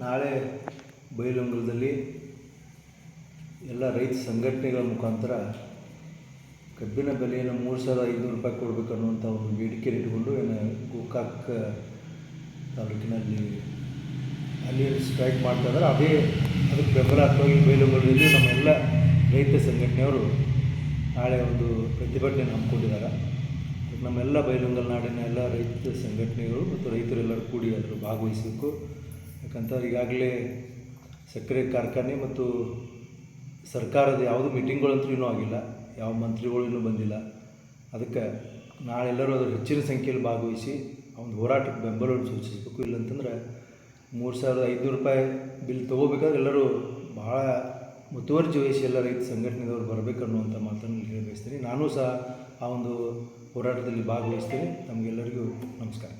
ನಾಳೆ ಬೈಲಹೊಂಗಲದಲ್ಲಿ ಎಲ್ಲ ರೈತ ಸಂಘಟನೆಗಳ ಮುಖಾಂತರ ಕಬ್ಬಿನ ಬೆಲೆಯನ್ನು ಮೂರು ಸಾವಿರದ ಐದುನೂರು ರೂಪಾಯಿ ಕೊಡಬೇಕು ಅನ್ನುವಂಥ ಒಂದು ಬೇಡಿಕೆ ಇಟ್ಟುಕೊಂಡು ಏನು ಗೋಕಾಕ್ ತಾಲೂಕಿನಲ್ಲಿ ಅಲ್ಲಿ ಸ್ಟ್ರೈಕ್ ಮಾಡ್ತಾ ಇದ್ದಾರೆ. ಅದೇ ಅದಕ್ಕೆ ಬೆಂಬಲಾತ್ಮಕವಾಗಿ ಬೈಲಹೊಂಗಲದಲ್ಲಿ ನಮ್ಮೆಲ್ಲ ರೈತ ಸಂಘಟನೆಯವರು ನಾಳೆ ಒಂದು ಪ್ರತಿಭಟನೆ ಹಮ್ಮಿಕೊಂಡಿದ್ದಾರೆ. ನಮ್ಮೆಲ್ಲ ಬೈಲಹೊಂಗಲ ನಾಡಿನ ಎಲ್ಲ ರೈತ ಸಂಘಟನೆಗಳು ಮತ್ತು ರೈತರೆಲ್ಲರೂ ಕೂಡಿ ಅದರ ಭಾಗವಹಿಸಬೇಕು. ಯಾಕಂತ ಈಗಾಗಲೇ ಸಕ್ಕರೆ ಕಾರ್ಖಾನೆ ಮತ್ತು ಸರ್ಕಾರದ ಯಾವುದು ಮೀಟಿಂಗ್ಗಳಂತೂ ಇನ್ನೂ ಆಗಿಲ್ಲ. ಯಾವ ಮಂತ್ರಿಗಳು ಇನ್ನೂ ಬಂದಿಲ್ಲ. ಅದಕ್ಕೆ ನಾಳೆಲ್ಲರೂ ಅದರ ಹೆಚ್ಚಿನ ಸಂಖ್ಯೆಯಲ್ಲಿ ಭಾಗವಹಿಸಿ ಒಂದು ಹೋರಾಟಕ್ಕೆ ಬೆಂಬಲವನ್ನು ಸೂಚಿಸಬೇಕು. ಇಲ್ಲಂತಂದ್ರೆ ಮೂರು ಸಾವಿರದ ಐದುನೂರು ರೂಪಾಯಿ ಬಿಲ್ ತೊಗೋಬೇಕಾದ್ರೆ ಎಲ್ಲರೂ ಭಾಳ ಮುತುವರ್ಜಿ ವಹಿಸಿ ಎಲ್ಲ ರೈತ ಸಂಘಟನೆದವರು ಬರಬೇಕು ಅನ್ನುವಂಥ ಮಾತನ್ನು ಹೇಳಿ ಬಯಸ್ತೀನಿ ನಾನು ಸಹ ಆ ಒಂದು ಹೋರಾಟದಲ್ಲಿ ಭಾಗವಹಿಸ್ತೀನಿ. ತಮಗೆಲ್ಲರಿಗೂ ನಮಸ್ಕಾರ.